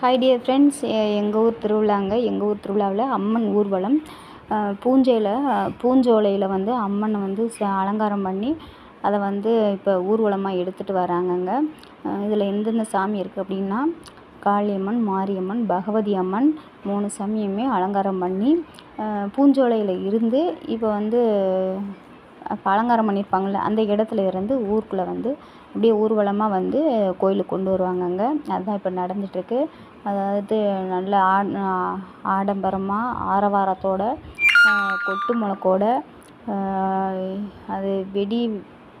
Hi dear friends எங்கள் ஊர் திருவிழாங்க. எங்கள் ஊர் திருவிழாவில் அம்மன் ஊர்வலம். பூஞ்சையில் பூஞ்சோலையில் வந்து அம்மனை வந்து ச அலங்காரம் பண்ணி அதை வந்து இப்போ ஊர்வலமாக எடுத்துகிட்டு வராங்கங்க. இதில் எந்தெந்த சாமி இருக்குது அப்படின்னா காளியம்மன் மாரியம்மன் பகவதி அம்மன் மூணு சாமியுமே அலங்காரம் பண்ணி பூஞ்சோலையில் இருந்து இப்போ வந்து அலங்காரம் பண்ணியிருப்பாங்கள்ல அந்த இடத்துல இருந்து ஊருக்குள்ளே வந்து அப்படியே ஊர்வலமாக வந்து கோயிலுக்கு கொண்டு வருவாங்க அங்கே. அதுதான் இப்போ நடந்துகிட்ருக்கு அதாவது நல்ல ஆ ஆடம்பரமாக ஆரவாரத்தோட கொட்டு முழக்கோட அது வெடி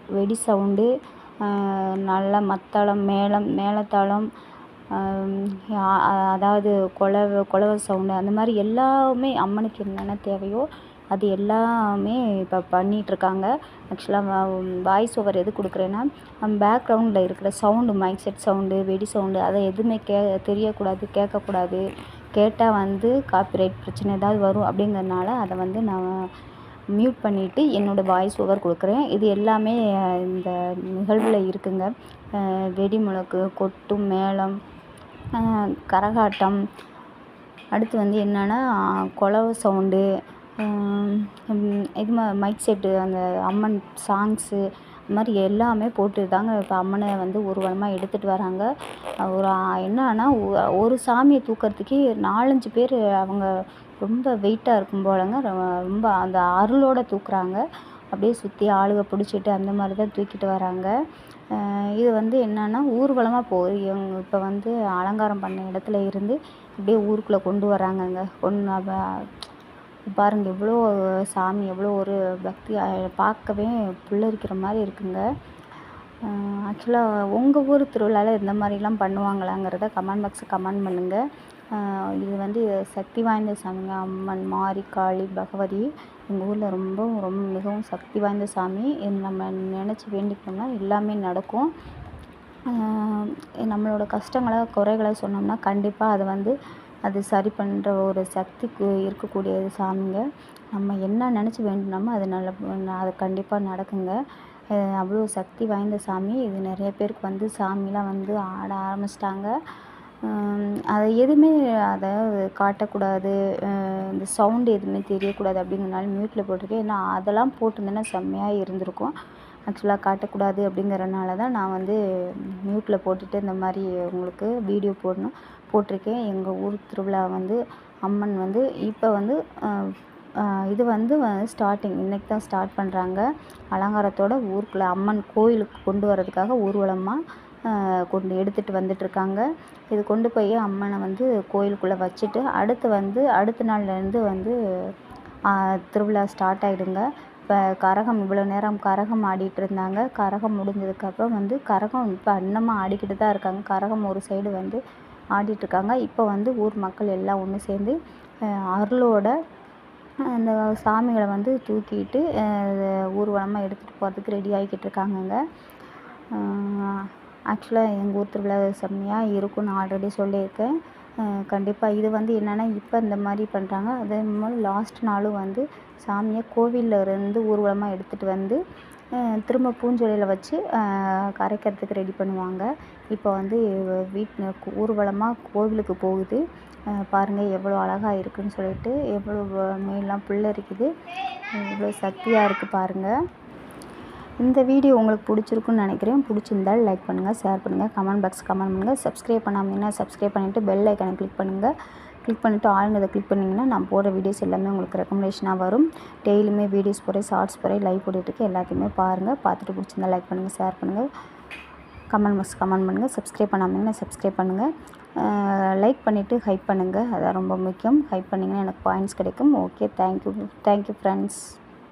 வெடி சவுண்டு நல்ல மத்தளம் மேளம் மேளத்தாளம் அதாவது குலவ குலவ சவுண்டு அந்த மாதிரி எல்லாமே அம்மனுக்கு என்னென்ன தேவையோ அது எல்லாமே இப்போ பண்ணிகிட்ருக்காங்க ஆக்சுவலாக வாய்ஸ் ஓவர் எது கொடுக்குறேன்னா பேக்ரவுண்டில் இருக்கிற சவுண்டு மைக் செட் சவுண்டு வெடி சவுண்டு அதை எதுவுமே கே தெரியக்கூடாது கேட்கக்கூடாது. கேட்டால் வந்து காப்பிரைட் பிரச்சனை ஏதாவது வரும் அப்படிங்கிறதுனால அதை வந்து நான் மியூட் பண்ணிவிட்டு என்னோடய வாய்ஸ் ஓவர் கொடுக்குறேன். இது எல்லாமே இந்த நிகழ்வில் இருக்குங்க. வெடி முழக்கு கொட்டும் மேளம் கரகாட்டம். அடுத்து வந்து என்னென்னா குலவ சவுண்டு இது மைக் செட்டு அந்த அம்மன் சாங்ஸு இது மாதிரி எல்லாமே போட்டு தாங்க இப்போ அம்மனை வந்து ஊர்வலமாக எடுத்துகிட்டு வராங்க. ஒரு என்னன்னா ஒரு சாமியை தூக்கிறதுக்கே நாலஞ்சு பேர் அவங்க ரொம்ப வெயிட்டாக இருக்கும் போலங்க. ரொம்ப அந்த அருளோடு தூக்குறாங்க. அப்படியே சுற்றி ஆளுக பிடிச்சிட்டு அந்த மாதிரி தான் தூக்கிட்டு வராங்க. இது வந்து என்னென்னா ஊர்வலமாக போ இவங்க இப்போ வந்து அலங்காரம் பண்ண இடத்துல இருந்து அப்படியே ஊருக்குள்ளே கொண்டு வராங்கங்க கொண்டு பாருங்கள் எவ்வளோ சாமி எவ்வளோ ஒரு பக்தி. பார்க்கவே புல்லரிக்கிற மாதிரி இருக்குங்க. ஆக்சுவலாக உங்கள் ஊர் திருவிழாவில் இந்த மாதிரிலாம் பண்ணுவாங்களாங்கிறத கமெண்ட் பாக்ஸில் கமெண்ட் பண்ணுங்கள் இது வந்து சக்தி வாய்ந்த சாமிங்க. அம்மன் மாரி காளி பகவதி. எங்கள் ஊரில் ரொம்ப ரொம்ப மிகவும் சக்தி வாய்ந்த சாமி. நம்ம நினச்சி வேண்டிக்கிட்டோம்னா எல்லாமே நடக்கும். நம்மளோட கஷ்டங்களை குறைகளை சொன்னோம்னா கண்டிப்பாக அதை வந்து அது சரி பண்ணுற ஒரு சக்திக்கு இருக்கக்கூடிய சாமிங்க. நம்ம என்ன நினச்சி வேண்டுனாமோ அது நல்ல அது கண்டிப்பாக நடக்குங்க. அவ்வளோ சக்தி வாய்ந்த சாமி. இது நிறைய பேருக்கு வந்து சாமிலாம் வந்து ஆட ஆரம்பிச்சிட்டாங்க. அதை எதுவுமே அதை காட்டக்கூடாது. இந்த சவுண்டு எதுவுமே தெரியக்கூடாது அப்படிங்கிறனால மியூட்டில் போட்டிருக்கேன். ஏன்னா அதெல்லாம் போட்டிருந்தேன்னா செம்மையாக இருந்திருக்கும். ஆக்சுவலாக காட்டக்கூடாது அப்படிங்கிறனால தான் நான் வந்து மியூட்டில் போட்டுட்டு இந்த மாதிரி உங்களுக்கு வீடியோ போடணும். போட்டிருக்கேன். எங்கள் ஊர் திருவிழா வந்து அம்மன் வந்து இப்போ வந்து இது வந்து ஸ்டார்டிங் இன்றைக்கி தான் ஸ்டார்ட் பண்ணுறாங்க அலங்காரத்தோட ஊருக்குள்ளே அம்மன் கோயிலுக்கு கொண்டு வரதுக்காக ஊர்வலமாக கொண்டு எடுத்துகிட்டு வந்துட்டுருக்காங்க. இது கொண்டு போய் அம்மனை வந்து கோயிலுக்குள்ளே வச்சுட்டு அடுத்து வந்து அடுத்த நாள்லேருந்து வந்து திருவிழா ஸ்டார்ட் ஆகிடுங்க இப்போ கரகம் இவ்வளோ நேரம் கரகம் ஆடிட்டு இருந்தாங்க. கரகம் முடிஞ்சதுக்கப்புறம் வந்து கரகம் இப்போ அன்னமாக ஆடிக்கிட்டு தான் இருக்காங்க. கரகம் ஒரு சைடு வந்து ஆடிட்டுருக்காங்க இப்போ வந்து ஊர் மக்கள் எல்லாம் ஒன்று சேர்ந்து அருளோட அந்த சாமிகளை வந்து தூக்கிட்டு ஊர்வலமாக எடுத்துகிட்டு போகிறதுக்கு ரெடி ஆகிக்கிட்டு இருக்காங்கங்க. ஆக்சுவலாக எங்கள் ஊர் திருவிழா செம்மையாக இருக்கும்னு ஆல்ரெடி சொல்லியிருக்கேன். கண்டிப்பாக இது வந்து என்னென்னா இப்போ இந்த மாதிரி பண்ணுறாங்க அதே மாதிரி லாஸ்ட் நாளும் வந்து சாமியை கோவிலில் இருந்து ஊர்வலமாக எடுத்துகிட்டு வந்து திரும்ப பூஞ்சொலியில் வச்சு கரைக்கிறதுக்கு ரெடி பண்ணுவாங்க. இப்போ வந்து வீட் ஊர்வலமாக கோவிலுக்கு போகுது. பாருங்கள் எவ்வளோ அழகாக இருக்குதுன்னு சொல்லிட்டு எவ்வளோ மேலாம் புல்லரிக்குது. எவ்வளோ சக்தியாக இருக்குது பாருங்கள் இந்த வீடியோ உங்களுக்கு பிடிச்சிருக்குன்னு நினைக்கிறேன். பிடிச்சிருந்தால் லைக் பண்ணுங்கள் ஷேர் பண்ணுங்கள் கமெண்ட் பாக்ஸ் கமெண்ட் பண்ணுங்கள் சப்ஸ்கிரைப் பண்ணாமல் சப்ஸ்கிரைப் பண்ணிவிட்டு பெல் ஐக்கனை கிளிக் பண்ணுங்கள் கிளிக் பண்ணிவிட்டு ஆளுங்கிறத கிளிக் பண்ணிங்கன்னா நான் போகிற வீடியோஸ் எல்லாமே உங்களுக்கு ரெக்கமெண்டேஷனாக வரும். டெய்லியுமே வீடியோஸ் போகிறேன் ஷார்ட்ஸ் போகிறேன் லைவ் போட்டுட்ருக்கு எல்லாத்தையுமே பாருங்கள் பார்த்துட்டு பிடிச்சிருந்தா லைக் பண்ணுங்கள் ஷேர் பண்ணுங்கள் கமெண்ட் பாக்ஸ் கமெண்ட் பண்ணுங்கள் சப்ஸ்கிரைப் பண்ணாமல் சப்ஸ்கிரைப் பண்ணுங்கள் லைக் பண்ணிவிட்டு ஹைப் பண்ணுங்கள் அதான் ரொம்ப முக்கியம். ஹைப் பண்ணிங்கன்னா எனக்கு பாயிண்ட்ஸ் கிடைக்கும். Okay thank you thank you friends